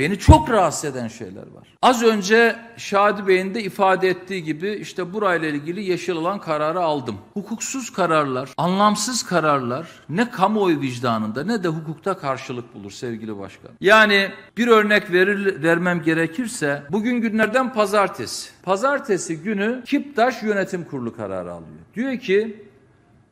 beni çok rahatsız eden şeyler var. Az önce Şadi Bey'in de ifade ettiği gibi işte burayla ilgili yeşil alan kararı aldım. Hukuksuz kararlar, anlamsız kararlar ne kamuoyu vicdanında ne de hukukta karşılık bulur sevgili başkan. Yani bir örnek verir, vermem gerekirse bugün günlerden pazartesi. Pazartesi günü Kiptaş Yönetim Kurulu kararı alıyor. Diyor ki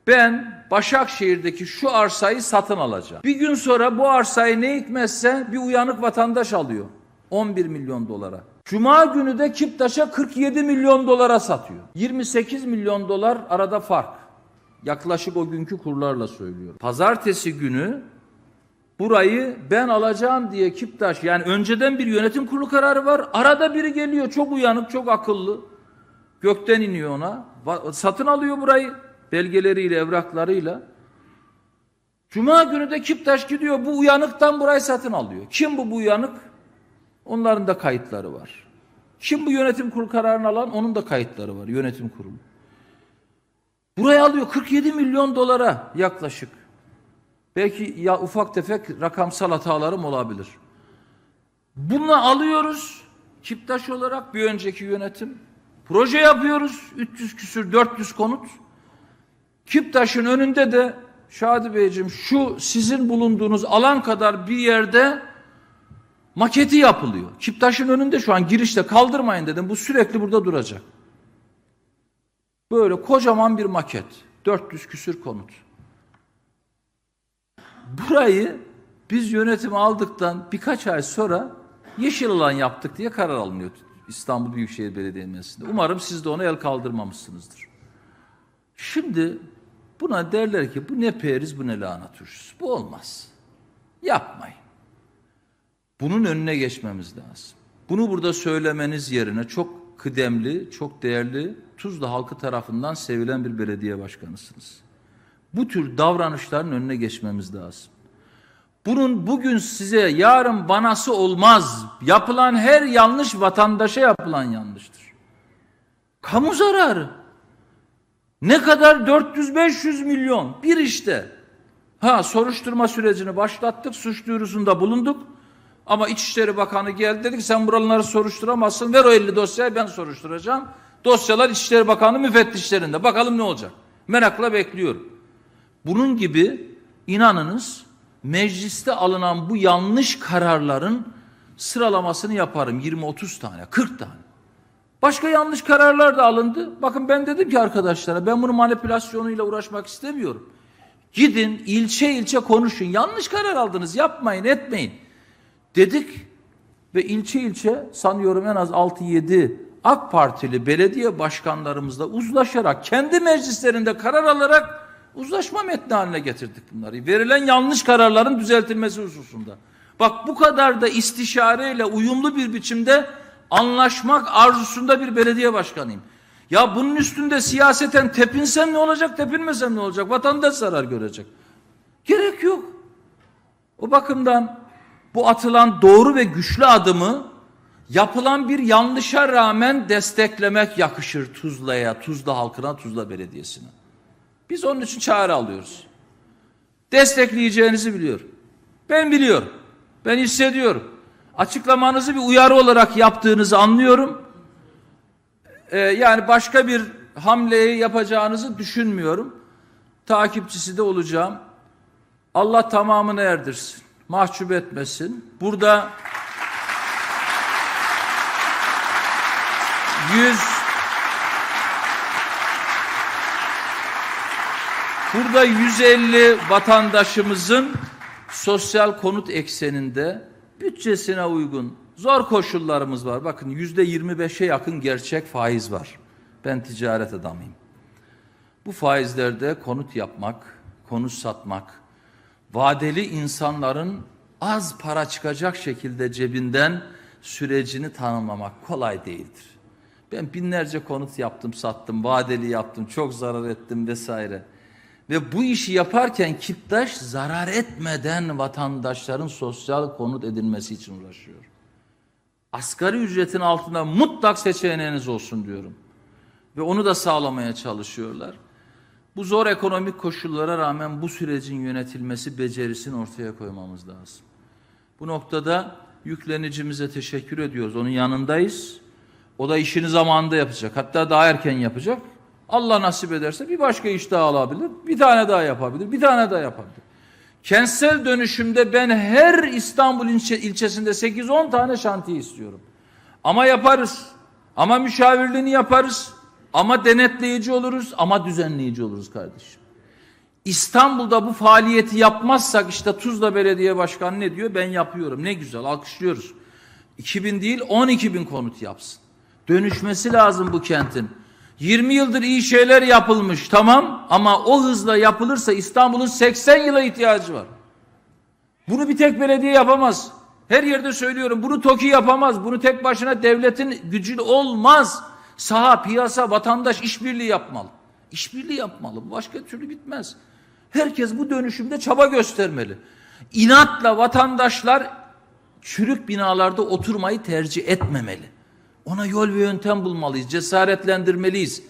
ben Başakşehir'deki şu arsayı satın alacağım. Bir gün sonra bu arsayı ne hikmetse bir uyanık vatandaş alıyor. 11 milyon dolara. Cuma günü de Kiptaş'a 47 milyon dolara satıyor. 28 milyon dolar arada fark. Yaklaşık o günkü kurlarla söylüyorum. Pazartesi günü burayı ben alacağım diye Kiptaş yani önceden bir yönetim kurulu kararı var. Arada biri geliyor çok uyanık çok akıllı. Gökten iniyor ona. Satın alıyor burayı belgeleriyle evraklarıyla. Cuma günü de Kiptaş gidiyor bu uyanıktan burayı satın alıyor. Kim bu bu uyanık? Onların da kayıtları var. Kim bu yönetim kurulu kararını alan? Onun da kayıtları var yönetim kurulu. Burayı alıyor 47 milyon dolara yaklaşık. Belki ya ufak tefek rakamsal hatalarım olabilir. Bunu alıyoruz Kiptaş olarak bir önceki yönetim. Proje yapıyoruz 300 küsür 400 konut. Kiptaş'ın önünde de Şadi Beyciğim şu sizin bulunduğunuz alan kadar bir yerde maketi yapılıyor. Kiptaş'ın önünde şu an girişte kaldırmayın dedim. Bu sürekli burada duracak. Böyle kocaman bir maket. 400 küsür konut. Burayı biz yönetim aldıktan birkaç ay sonra yeşil alan yaptık diye karar alınıyor İstanbul Büyükşehir Belediye Meclisi'nde. Umarım siz de ona el kaldırmamışsınızdır. Şimdi buna derler ki bu ne periz bu ne lahana turşusu. Bu olmaz. Yapmayın. Bunun önüne geçmemiz lazım. Bunu burada söylemeniz yerine çok kıdemli, çok değerli Tuzla halkı tarafından sevilen bir belediye başkanısınız. Bu tür davranışların önüne geçmemiz lazım. Bunun bugün size yarın banası olmaz. Yapılan her yanlış vatandaşa yapılan yanlıştır. Kamu zararı. Ne kadar 400-500 milyon bir işte. Ha soruşturma sürecini başlattık, suç duyurusunda bulunduk. Ama İçişleri Bakanı geldi dedi ki sen buraları soruşturamazsın. Ver o 50 dosyayı ben soruşturacağım. Dosyalar İçişleri Bakanı müfettişlerinde. Bakalım ne olacak. Merakla bekliyorum. Bunun gibi inanınız mecliste alınan bu yanlış kararların sıralamasını yaparım. 20-30 tane, 40 tane. Başka yanlış kararlar da alındı. Bakın ben dedim ki arkadaşlara ben bunu manipülasyonuyla uğraşmak istemiyorum. Gidin ilçe ilçe konuşun. Yanlış karar aldınız yapmayın etmeyin. Dedik ve ilçe ilçe sanıyorum en az 6-7 AK Partili belediye başkanlarımızla uzlaşarak kendi meclislerinde karar alarak uzlaşma metni haline getirdik bunları. Verilen yanlış kararların düzeltilmesi hususunda. Bak bu kadar da istişareyle uyumlu bir biçimde anlaşmak arzusunda bir belediye başkanıyım. Ya bunun üstünde siyaseten tepinsem ne olacak, tepinmesem ne olacak? Vatandaş zarar görecek. Gerek yok. O bakımdan bu atılan doğru ve güçlü adımı yapılan bir yanlışa rağmen desteklemek yakışır Tuzla'ya, Tuzla halkına, Tuzla Belediyesi'ne. Biz onun için çağrı alıyoruz. Destekleyeceğinizi biliyorum. Ben biliyorum. Ben hissediyorum. Açıklamanızı bir uyarı olarak yaptığınızı anlıyorum. Ee, yani başka bir hamleyi yapacağınızı düşünmüyorum. Takipçisi de olacağım. Allah tamamını erdirsin. Mahcup etmesin. Burada 100 Burada 150 vatandaşımızın sosyal konut ekseninde bütçesine uygun zor koşullarımız var. Bakın yüzde 25'e yakın gerçek faiz var. Ben ticaret adamıyım. Bu faizlerde konut yapmak, konut satmak, vadeli insanların az para çıkacak şekilde cebinden sürecini tanımlamak kolay değildir. Ben binlerce konut yaptım, sattım, vadeli yaptım, çok zarar ettim vesaire. Ve bu işi yaparken Kiptaş zarar etmeden vatandaşların sosyal konut edilmesi için uğraşıyor. Asgari ücretin altında mutlak seçeneğiniz olsun diyorum. Ve onu da sağlamaya çalışıyorlar. Bu zor ekonomik koşullara rağmen bu sürecin yönetilmesi becerisini ortaya koymamız lazım. Bu noktada Yüklenicimize teşekkür ediyoruz. Onun yanındayız. O da işini zamanında yapacak. Hatta daha erken yapacak. Allah nasip ederse bir başka iş daha alabilir. Bir tane daha yapabilir. Bir tane daha yapabilir. Kentsel dönüşümde ben her İstanbul ilçe, ilçesinde 8-10 tane şantiye istiyorum. Ama yaparız. Ama müşavirliğini yaparız. Ama denetleyici oluruz. Ama düzenleyici oluruz kardeşim. İstanbul'da bu faaliyeti yapmazsak işte Tuzla Belediye Başkanı ne diyor? Ben yapıyorum. Ne güzel alkışlıyoruz. 2000 değil 12 bin konut yapsın. Dönüşmesi lazım bu kentin. 20 yıldır iyi şeyler yapılmış tamam ama o hızla yapılırsa İstanbul'un 80 yıla ihtiyacı var. Bunu bir tek belediye yapamaz. Her yerde söylüyorum bunu TOKİ yapamaz. Bunu tek başına devletin gücü olmaz. Saha, piyasa, vatandaş işbirliği yapmalı. İşbirliği yapmalı. Başka türlü bitmez. Herkes bu dönüşümde çaba göstermeli. İnatla vatandaşlar çürük binalarda oturmayı tercih etmemeli. Ona yol ve yöntem bulmalıyız, cesaretlendirmeliyiz.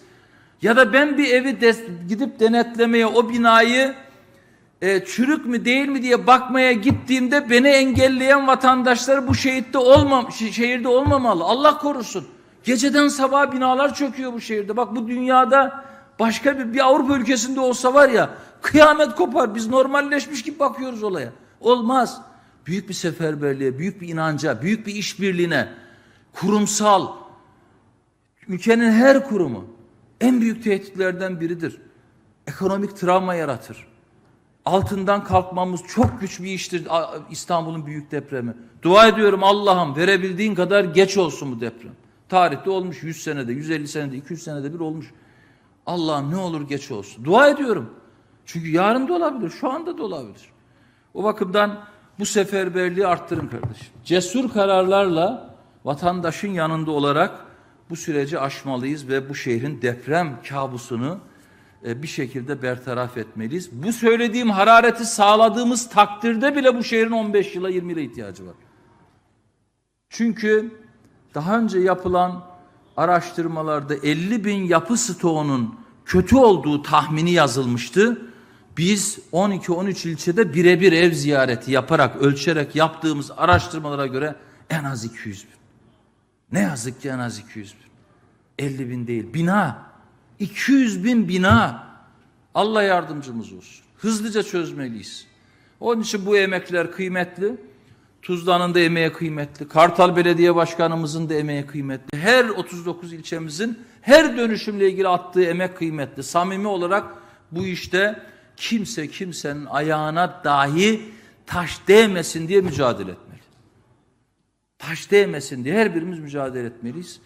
Ya da ben bir evi des- gidip denetlemeye o binayı e, çürük mü değil mi diye bakmaya gittiğimde beni engelleyen vatandaşlar bu şehitte olmam, şe- şehirde olmamalı. Allah korusun. Geceden sabaha binalar çöküyor bu şehirde. Bak bu dünyada başka bir, bir Avrupa ülkesinde olsa var ya kıyamet kopar. Biz normalleşmiş gibi bakıyoruz olaya. Olmaz. Büyük bir seferberliğe, büyük bir inanca, büyük bir işbirliğine, kurumsal, ülkenin her kurumu en büyük tehditlerden biridir. Ekonomik travma yaratır. Altından kalkmamız çok güç bir iştir İstanbul'un büyük depremi. Dua ediyorum Allah'ım verebildiğin kadar geç olsun bu deprem. Tarihte olmuş 100 senede, 150 senede, 200 senede bir olmuş. Allah'ım ne olur geç olsun. Dua ediyorum. Çünkü yarın da olabilir, şu anda da olabilir. O bakımdan bu seferberliği arttırın kardeşim. Cesur kararlarla vatandaşın yanında olarak bu süreci aşmalıyız ve bu şehrin deprem kabusunu e, bir şekilde bertaraf etmeliyiz. Bu söylediğim harareti sağladığımız takdirde bile bu şehrin 15 yıla 20 yıla ihtiyacı var. Çünkü daha önce yapılan araştırmalarda 50 bin yapı stoğunun kötü olduğu tahmini yazılmıştı. Biz 12-13 ilçede birebir ev ziyareti yaparak, ölçerek yaptığımız araştırmalara göre en az 200 bin. Ne yazık ki en az 200 bin. 50 bin değil, bina. 200 bin bina. Allah yardımcımız olsun. Hızlıca çözmeliyiz. Onun için bu emekler kıymetli. Tuzla'nın da emeği kıymetli. Kartal Belediye Başkanımızın da emeği kıymetli. Her 39 ilçemizin her dönüşümle ilgili attığı emek kıymetli. Samimi olarak bu işte kimse kimsenin ayağına dahi taş değmesin diye mücadele etmeli. Taş değmesin diye her birimiz mücadele etmeliyiz.